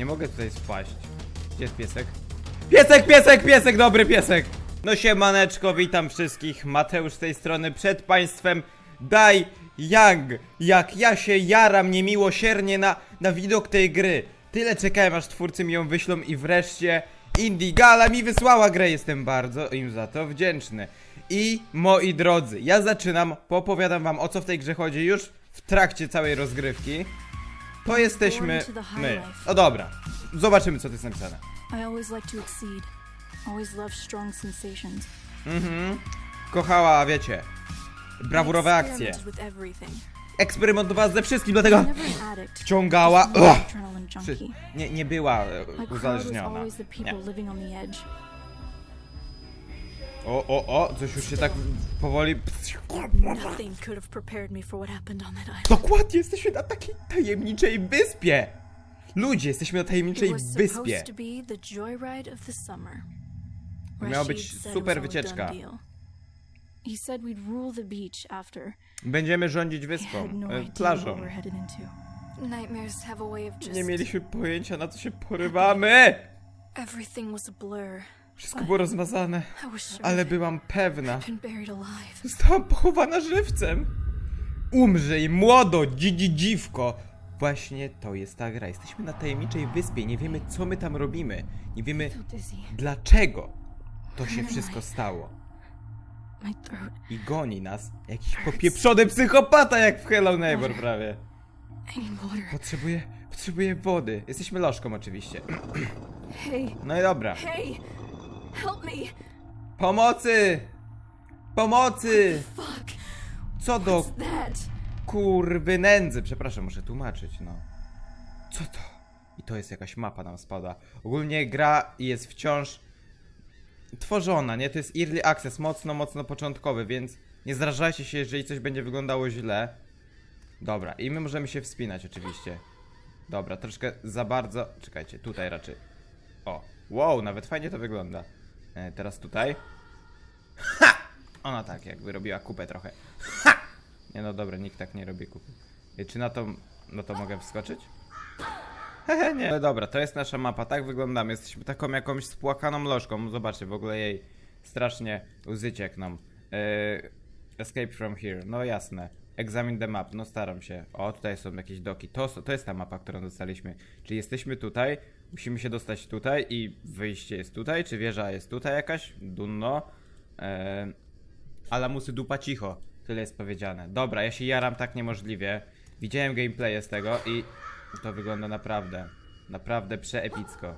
Nie mogę tutaj spaść. Gdzie jest piesek? Piesek, piesek, piesek, dobry piesek! No siemaneczko, witam wszystkich. Mateusz z tej strony przed państwem. Daj Young! Jak ja się jaram niemiłosiernie na, na widok tej gry. Tyle czekałem, aż twórcy mi ją wyślą i wreszcie Indigala mi wysłała grę. Jestem bardzo im za to wdzięczny. I moi drodzy, ja zaczynam, popowiadam wam o co w tej grze chodzi już w trakcie całej rozgrywki. To jesteśmy my. O dobra, zobaczymy co tu jest napisane. Mhm. Kochała, wiecie, brawurowe akcje. Eksperymentowała ze wszystkim, dlatego wciągała. Ugh! Nie, nie była e, uzależniona. Nie. O, o, o, coś już się tak powoli. Nothing could have prepared me for what happened on that island. Dokładnie, jesteśmy na takiej tajemniczej wyspie. Ludzie, jesteśmy na tajemniczej wyspie. to. Miała być super wycieczka. Będziemy rządzić wyspą, no e, plażą. Nie mieliśmy pojęcia na co się porywamy. everything was a blur. Wszystko było rozmazane, ale byłam pewna. Zostałam pochowana żywcem. Umrzyj, młodo, dzidzi dziwko. Właśnie to jest ta gra. Jesteśmy na tajemniczej wyspie. Nie wiemy, co my tam robimy. Nie wiemy, dlaczego to się wszystko stało. I goni nas jakiś popieprzony psychopata, jak w Hello Neighbor prawie. Potrzebuję, potrzebuję wody. Jesteśmy lożką oczywiście. No i dobra. Help me! Pomocy! Pomocy! Fuck, Co do that? kurwy nędzy. Przepraszam, muszę tłumaczyć, no. Co to? I to jest jakaś mapa nam spada. Ogólnie gra jest wciąż tworzona, nie? To jest early access, mocno, mocno początkowy, więc nie zrażajcie się, jeżeli coś będzie wyglądało źle. Dobra, i my możemy się wspinać oczywiście. Dobra, troszkę za bardzo... Czekajcie, tutaj raczej. O, wow, nawet fajnie to wygląda. E, teraz tutaj. Ha! Ona tak jakby robiła kupę trochę. Ha! Nie no dobra, nikt tak nie robi kupy. E, Czy na to, no to mogę wskoczyć? Hehe, nie. Ale dobra, to jest nasza mapa, tak wyglądamy. Jesteśmy taką jakąś spłakaną lożką. Zobaczcie, w ogóle jej strasznie łzy ciekną. Yy, escape from here, no jasne. Examine the map, no staram się. O, tutaj są jakieś doki. To, to jest ta mapa, którą dostaliśmy. Czyli jesteśmy tutaj, musimy się dostać tutaj i wyjście jest tutaj. Czy wieża jest tutaj jakaś? Dunno. Yy, Alamusy dupa cicho. Tyle jest powiedziane. Dobra, ja się jaram tak niemożliwie. Widziałem gameplaye z tego i to wygląda naprawdę, naprawdę przeepicko.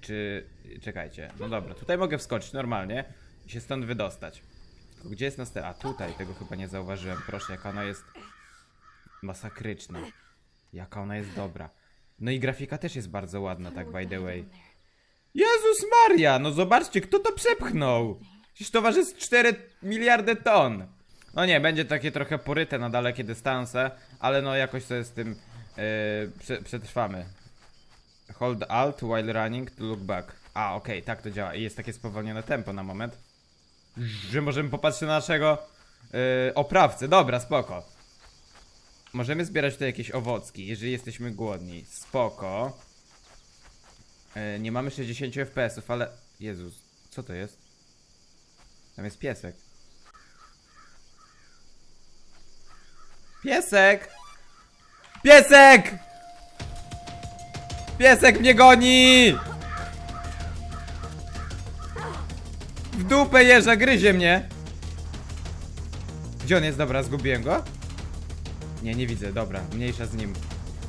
Czy... czekajcie. No dobra, tutaj mogę wskoczyć normalnie i się stąd wydostać. Gdzie jest następna? A tutaj, tego chyba nie zauważyłem. Proszę, jaka ona jest masakryczna. Jaka ona jest dobra. No i grafika też jest bardzo ładna, tak by the way. Jezus Maria, no zobaczcie, kto to przepchnął. Przecież to waży z 4 miliardy ton. No nie, będzie takie trochę poryte na dalekie dystanse, ale no jakoś sobie z tym yy, prze, przetrwamy. Hold Alt while running to look back. A, okej, tak to działa. I jest takie spowolnione tempo na moment. Że możemy popatrzeć na naszego yy, oprawcę. Dobra, spoko. Możemy zbierać tutaj jakieś owocki, jeżeli jesteśmy głodni. Spoko. E, nie mamy 60 FPS-ów, ale... Jezus, co to jest? Tam jest piesek. Piesek! Piesek! Piesek mnie goni! W dupę jeża, gryzie mnie! Gdzie on jest? Dobra, zgubiłem go? Nie, nie widzę, dobra, mniejsza z nim.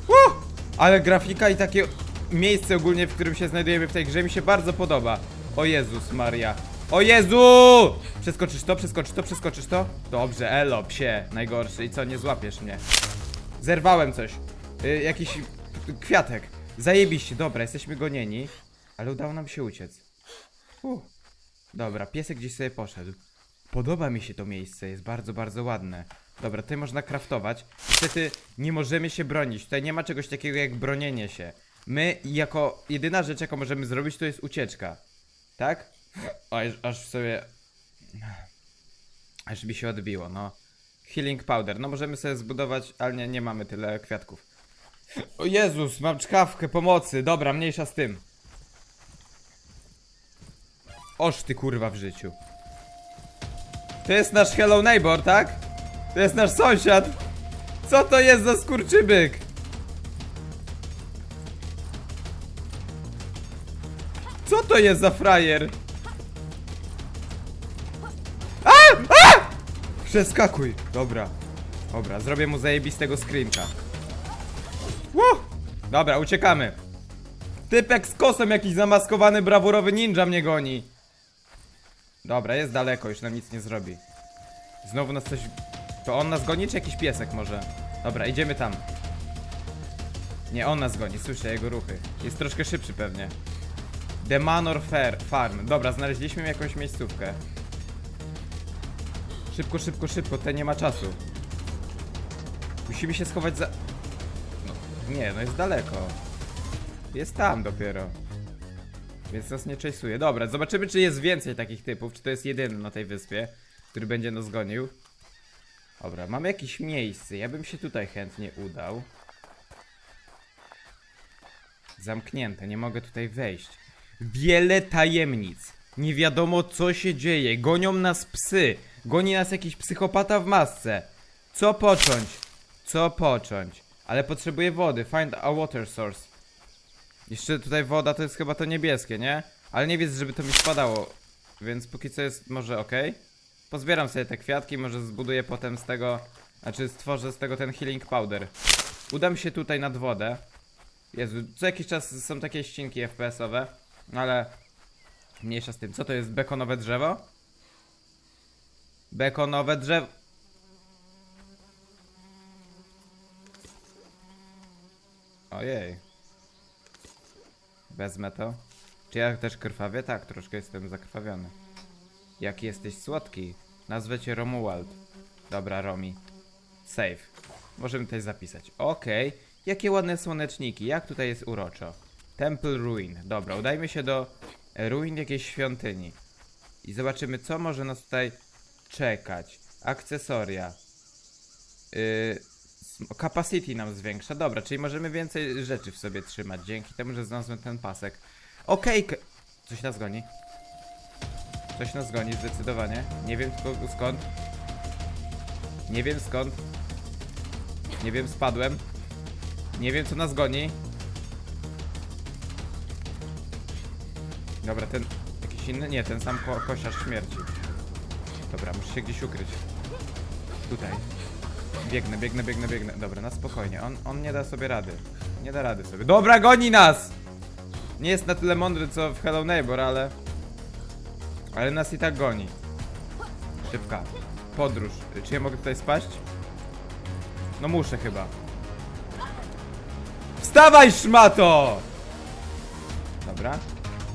Uh! Ale grafika i takie miejsce ogólnie, w którym się znajdujemy w tej grze mi się bardzo podoba. O Jezus Maria. O Jezu! Przeskoczysz to, przeskoczysz to, przeskoczysz to? Dobrze, elo, psie, najgorszy. I co, nie złapiesz mnie? Zerwałem coś. Y, jakiś kwiatek. Zajebiście, dobra, jesteśmy gonieni. Ale udało nam się uciec. Uh. Dobra, piesek gdzieś sobie poszedł. Podoba mi się to miejsce, jest bardzo, bardzo ładne. Dobra, tutaj można kraftować. Niestety nie możemy się bronić. Tutaj nie ma czegoś takiego jak bronienie się. My jako jedyna rzecz, jaką możemy zrobić, to jest ucieczka. Tak? O, aż, sobie... Aż mi się odbiło, no. Healing powder. No możemy sobie zbudować, ale nie, nie mamy tyle kwiatków. O Jezus, mam czkawkę pomocy. Dobra, mniejsza z tym. Oż ty kurwa w życiu. To jest nasz Hello Neighbor, tak? To jest nasz sąsiad. Co to jest za skurczybyk? Co to jest za frajer? A! A! Przeskakuj. Dobra. Dobra, zrobię mu zajebistego screenka. Woo! Dobra, uciekamy. Typek z kosem jakiś zamaskowany, brawurowy ninja mnie goni. Dobra, jest daleko, już nam nic nie zrobi. Znowu nas coś... To on nas goni, czy jakiś piesek może? Dobra, idziemy tam. Nie, on nas goni, słyszę jego ruchy. Jest troszkę szybszy pewnie. The Manor Fair Farm. Dobra, znaleźliśmy jakąś miejscówkę. Szybko, szybko, szybko, ten nie ma czasu. Musimy się schować za... No, nie, no jest daleko. Jest tam dopiero. Więc nas nie chase'uje. Dobra, zobaczymy czy jest więcej takich typów, czy to jest jedyny na tej wyspie, który będzie nas gonił. Dobra, mamy jakieś miejsce, ja bym się tutaj chętnie udał. Zamknięte, nie mogę tutaj wejść. Wiele tajemnic. Nie wiadomo co się dzieje. Gonią nas psy. Goni nas jakiś psychopata w masce. Co począć? Co począć? Ale potrzebuję wody. Find a water source. Jeszcze tutaj woda to jest chyba to niebieskie, nie? Ale nie widzę, żeby to mi spadało. Więc póki co jest może ok. Pozbieram sobie te kwiatki, może zbuduję potem z tego. Znaczy stworzę z tego ten healing powder. Udam się tutaj nad wodę. Jezu, co jakiś czas są takie ścinki FPS-owe, ale mniejsza z tym. Co to jest bekonowe drzewo? Bekonowe drzewo. Ojej. Wezmę to. Czy ja też krwawię? Tak, troszkę jestem zakrwawiony. Jaki jesteś słodki. Nazwę cię Romuald. Dobra, Romi. Save. Możemy tutaj zapisać. Okej. Jakie ładne słoneczniki. Jak tutaj jest uroczo. Temple Ruin. Dobra, udajmy się do ruin jakiejś świątyni. I zobaczymy, co może nas tutaj czekać. Akcesoria. Yy, capacity nam zwiększa. Dobra, czyli możemy więcej rzeczy w sobie trzymać. Dzięki temu, że znalazłem ten pasek. Okej, k- coś nas goni. Coś nas goni, zdecydowanie. Nie wiem skąd. Nie wiem skąd. Nie wiem, spadłem. Nie wiem, co nas goni. Dobra, ten jakiś inny? Nie, ten sam ko kosiarz śmierci. Dobra, muszę się gdzieś ukryć. Tutaj. Biegnę, biegnę, biegnę, biegnę. Dobra, na spokojnie. On, on nie da sobie rady. Nie da rady sobie. Dobra, goni nas! Nie jest na tyle mądry co w Hello Neighbor, ale... Ale nas i tak goni. Szybka. Podróż. Czy ja mogę tutaj spaść? No muszę chyba. Wstawaj, szmato! Dobra.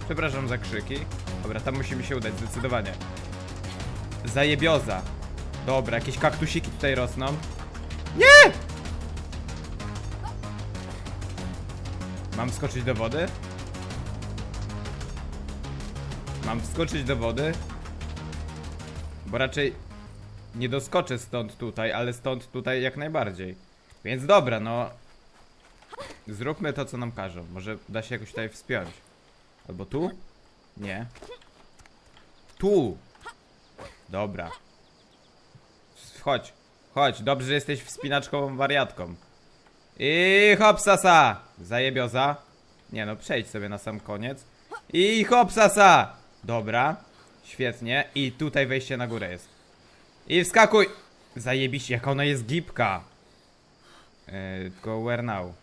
Przepraszam za krzyki. Dobra, tam musimy się udać, zdecydowanie. Zajebioza. Dobra, jakieś kaktusiki tutaj rosną. Nie! Mam skoczyć do wody? Mam wskoczyć do wody? Bo raczej nie doskoczę stąd tutaj, ale stąd tutaj jak najbardziej. Więc dobra, no. Zróbmy to, co nam każą. Może da się jakoś tutaj wspiąć. Albo tu? Nie. Tu! Dobra. Chodź, chodź. Dobrze, że jesteś wspinaczkową wariatką. I hopsasa! Zajebioza. Nie no, przejdź sobie na sam koniec. I hopsasa! Dobra. Świetnie. I tutaj wejście na górę jest. I wskakuj! Zajebiście, jak ona jest gipka. Yy, tylko where now?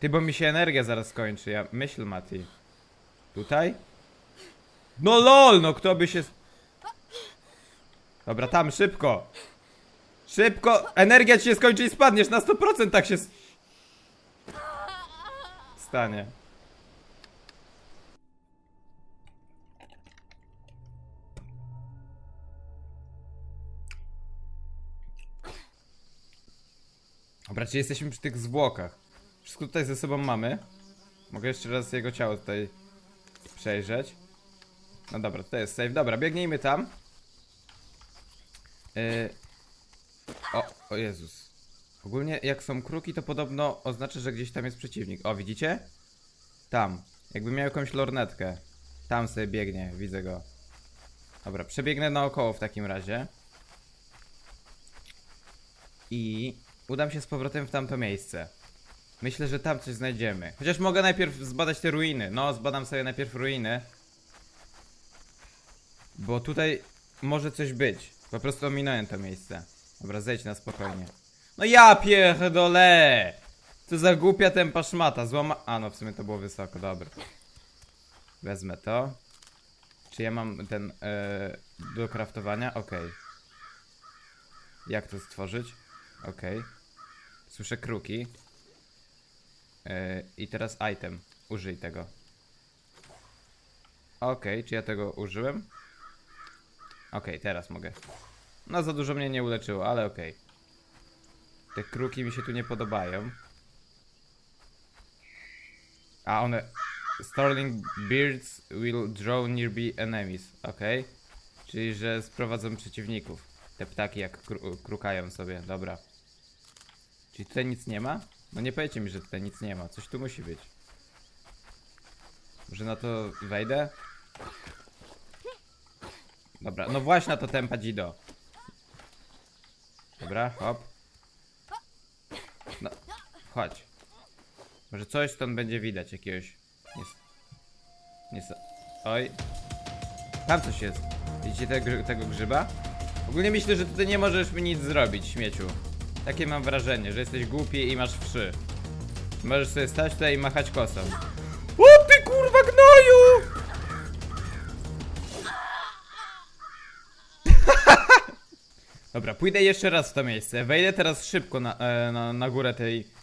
Ty, bo mi się energia zaraz skończy. Ja myśl, Mati. Tutaj? No lol, no kto by się... Dobra, tam, szybko. Szybko! Energia ci się skończy i spadniesz na 100% tak się... Stanie. Dobra, jesteśmy przy tych zwłokach? Wszystko tutaj ze sobą mamy. Mogę jeszcze raz jego ciało tutaj przejrzeć. No dobra, to jest safe. Dobra, biegnijmy tam. Yy... O, o Jezus. Ogólnie jak są kruki, to podobno oznacza, że gdzieś tam jest przeciwnik. O, widzicie? Tam. Jakby miał jakąś lornetkę. Tam sobie biegnie, widzę go. Dobra, przebiegnę naokoło w takim razie. I udam się z powrotem w tamto miejsce. Myślę, że tam coś znajdziemy. Chociaż mogę najpierw zbadać te ruiny. No, zbadam sobie najpierw ruiny. Bo tutaj może coś być. Po prostu ominąłem to miejsce. Dobra, zejdź na spokojnie. No ja pierdolę! Co za głupia tempa szmata, złama... A no, w sumie to było wysoko, dobra. Wezmę to. Czy ja mam ten e, do kraftowania? Okej. Jak to stworzyć? Okej. Słyszę kruki. E, I teraz item. Użyj tego. Okej, czy ja tego użyłem? Okej, teraz mogę. No za dużo mnie nie uleczyło, ale okej. Te kruki mi się tu nie podobają. A one... Starling birds will draw nearby enemies. Okej. Czyli, że sprowadzą przeciwników. Te ptaki jak kru krukają sobie, dobra. Czyli tutaj nic nie ma? No nie powiecie mi, że tutaj nic nie ma. Coś tu musi być. Może na to wejdę? Dobra, no właśnie na to tempa Dzido. Dobra, hop. Chodź. Może coś stąd będzie widać, jakiegoś... Nie, nie Oj. Tam coś jest. Widzicie tego, tego grzyba? Ogólnie myślę, że tutaj nie możesz mi nic zrobić, śmieciu. Takie mam wrażenie, że jesteś głupi i masz wszy. Możesz sobie stać tutaj i machać kosą. O ty kurwa gnoju! Dobra, pójdę jeszcze raz w to miejsce. Wejdę teraz szybko na, e, na, na górę tej,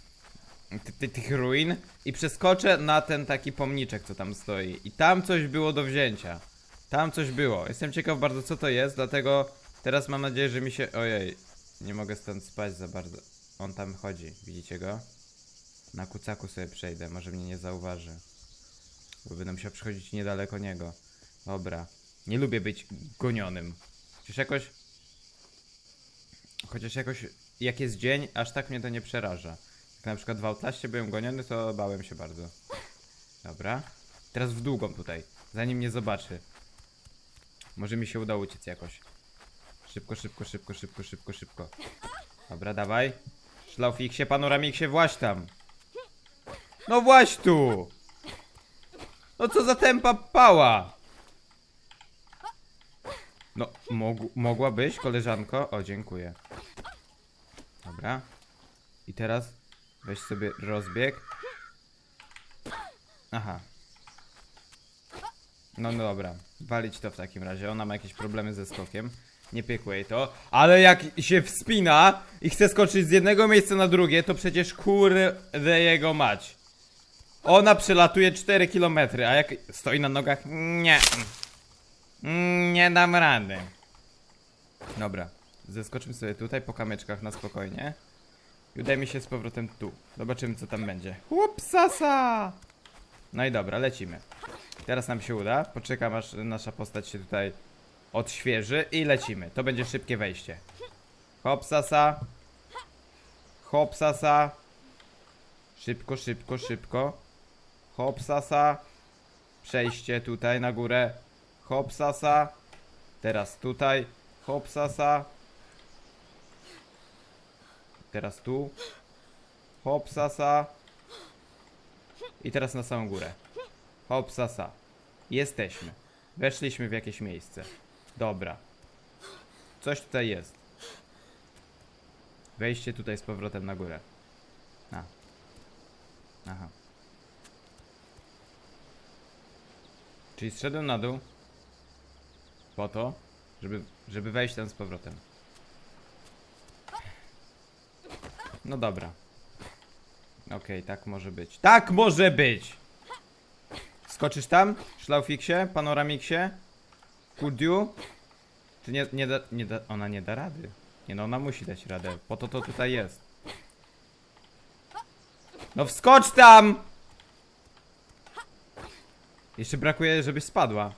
ty, ty, tych ruin i przeskoczę na ten taki pomniczek, co tam stoi. I tam coś było do wzięcia. Tam coś było. Jestem ciekaw bardzo, co to jest, dlatego teraz mam nadzieję, że mi się. Ojej, nie mogę stąd spać za bardzo. On tam chodzi, widzicie go? Na kucaku sobie przejdę, może mnie nie zauważy. Bo będę musiał przychodzić niedaleko niego. Dobra. Nie lubię być gonionym. Chociaż jakoś. Chociaż jakoś. Jak jest dzień, aż tak mnie to nie przeraża. Jak na przykład w Outlaście byłem goniony, to bałem się bardzo. Dobra. Teraz w długą tutaj. Zanim mnie zobaczy. Może mi się uda uciec jakoś. Szybko, szybko, szybko, szybko, szybko, szybko. Dobra, dawaj. Szlaufiksie, panoramiksie, właś tam. No właś tu! No co za tempa pała! No, mogu, mogłabyś, koleżanko? O, dziękuję. Dobra. I teraz weź sobie rozbieg. Aha. No, dobra, walić to w takim razie. Ona ma jakieś problemy ze skokiem. Nie piekło jej to. Ale jak się wspina i chce skoczyć z jednego miejsca na drugie, to przecież kurde jego mać. Ona przelatuje 4 km, a jak stoi na nogach, nie. Nie dam rady. Dobra, zeskoczymy sobie tutaj po kamyczkach na spokojnie. I się z powrotem tu. Zobaczymy co tam będzie. Łupsasa! No i dobra, lecimy. Teraz nam się uda. Poczekam aż nasza postać się tutaj odświeży i lecimy. To będzie szybkie wejście. Hopsasa. Hopsasa. Szybko, szybko, szybko. Hopsasa. Przejście tutaj na górę. Hopsasa. Teraz tutaj. Hopsasa. Teraz tu. Hopsasa. I teraz na samą górę. Hopsasa. Jesteśmy. Weszliśmy w jakieś miejsce. Dobra. Coś tutaj jest. Wejście tutaj z powrotem na górę. A. Aha. Czyli zszedłem na dół. Po to, żeby, żeby wejść tam z powrotem. No dobra. Okej, tak może być. Tak może być! Skoczysz tam? Szlaufiksie? Panoramiksie? Kudiu? Czy nie, nie da, nie da, ona nie da rady. Nie no, ona musi dać radę. Po to to tutaj jest. No wskocz tam! Jeszcze brakuje, żebyś spadła.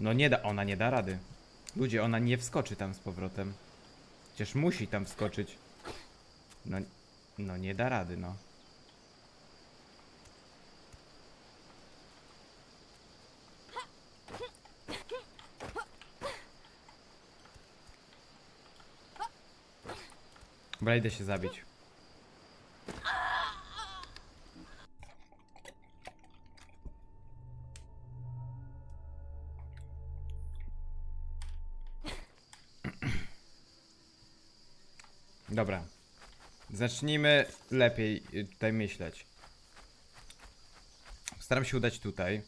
No nie da, ona nie da rady. Ludzie, ona nie wskoczy tam z powrotem. Przecież musi tam wskoczyć. No, no nie da rady, no. Dobra, idę się zabić. Dobra. Zacznijmy lepiej y, tutaj myśleć. Staram się udać tutaj.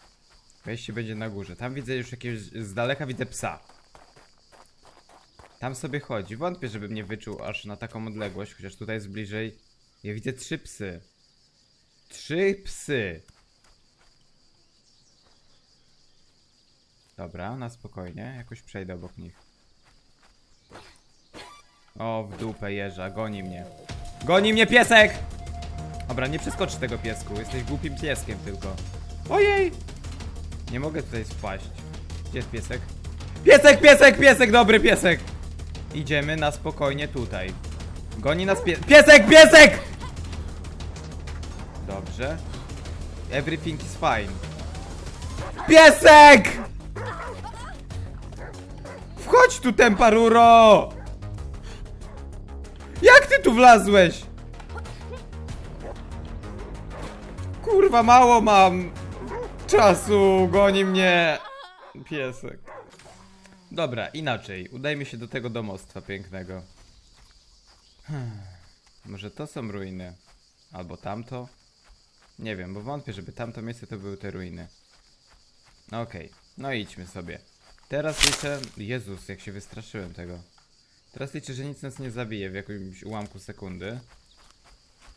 Wejście będzie na górze. Tam widzę już jakiegoś. Z daleka widzę psa. Tam sobie chodzi. Wątpię, żeby mnie wyczuł aż na taką odległość, chociaż tutaj jest bliżej. Ja widzę trzy psy. Trzy psy. Dobra, na spokojnie. Jakoś przejdę obok nich. O, w dupę jeża, goni mnie. Goni mnie piesek! Dobra, nie przeskoczysz tego piesku, jesteś głupim pieskiem tylko. Ojej! Nie mogę tutaj spaść. Gdzie jest piesek? Piesek, piesek, piesek, dobry piesek! Idziemy na spokojnie tutaj. Goni nas pie piesek, piesek! Dobrze. Everything is fine. Piesek! Wchodź tu, temparuro! Ty tu wlazłeś? Kurwa, mało mam czasu, goni mnie piesek. Dobra, inaczej. Udajmy się do tego domostwa pięknego. Hmm. Może to są ruiny? Albo tamto? Nie wiem, bo wątpię, żeby tamto miejsce to były te ruiny. Okej, no idźmy sobie. Teraz liczę... Jezus, jak się wystraszyłem tego. Teraz liczę, że nic nas nie zabije w jakimś ułamku sekundy.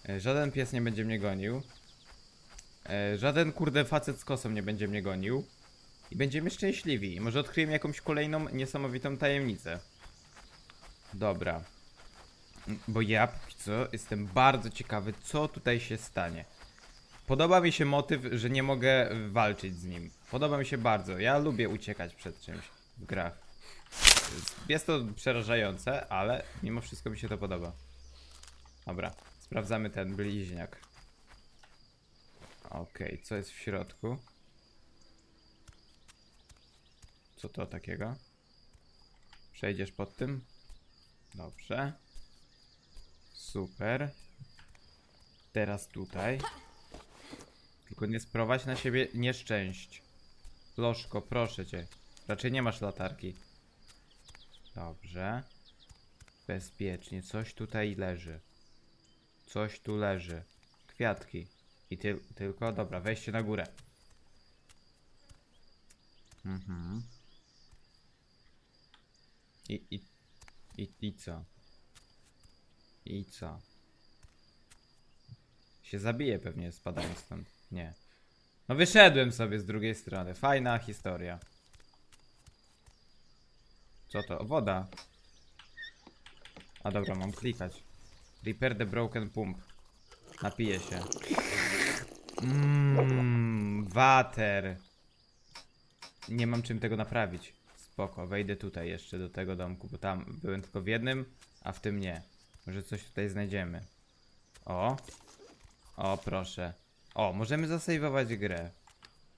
E, Żaden pies nie będzie mnie gonił. E, Żaden kurde facet z kosą nie będzie mnie gonił. I będziemy szczęśliwi. Może odkryjemy jakąś kolejną niesamowitą tajemnicę. Dobra. Bo ja póki co jestem bardzo ciekawy, co tutaj się stanie. Podoba mi się motyw, że nie mogę walczyć z nim. Podoba mi się bardzo. Ja lubię uciekać przed czymś w grach. Jest to przerażające, ale mimo wszystko mi się to podoba. Dobra, sprawdzamy ten bliźniak. Okej, co jest w środku? Co to takiego? Przejdziesz pod tym? Dobrze. Super. Teraz tutaj. Tylko nie sprowadź na siebie nieszczęść. Lożko, proszę cię. Raczej nie masz latarki. Dobrze. Bezpiecznie. Coś tutaj leży. Coś tu leży. Kwiatki. I ty tylko, dobra, wejście na górę. Mhm. I, i, i, i co? I co? Się zabije pewnie spadając stąd. Nie. No wyszedłem sobie z drugiej strony. Fajna historia. Co to? Woda. A dobra, mam klikać. Repair the broken pump. Napiję się. Mmm, water. Nie mam czym tego naprawić. Spoko, wejdę tutaj jeszcze do tego domku, bo tam byłem tylko w jednym, a w tym nie. Może coś tutaj znajdziemy. O. O, proszę. O, możemy zasejwować grę.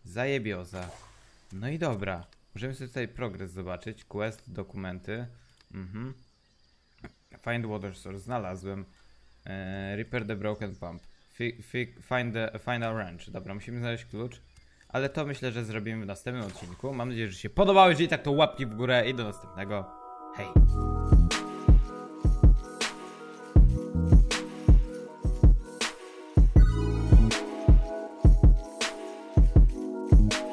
Zajebioza. No i dobra. Możemy sobie tutaj progres zobaczyć. Quest, dokumenty. Mhm. Find water source. Znalazłem. Eee, repair the broken pump. Fi, fi, find, the, find a wrench. Dobra, musimy znaleźć klucz. Ale to myślę, że zrobimy w następnym odcinku. Mam nadzieję, że się podobało. Jeżeli tak, to łapki w górę i do następnego. Hej!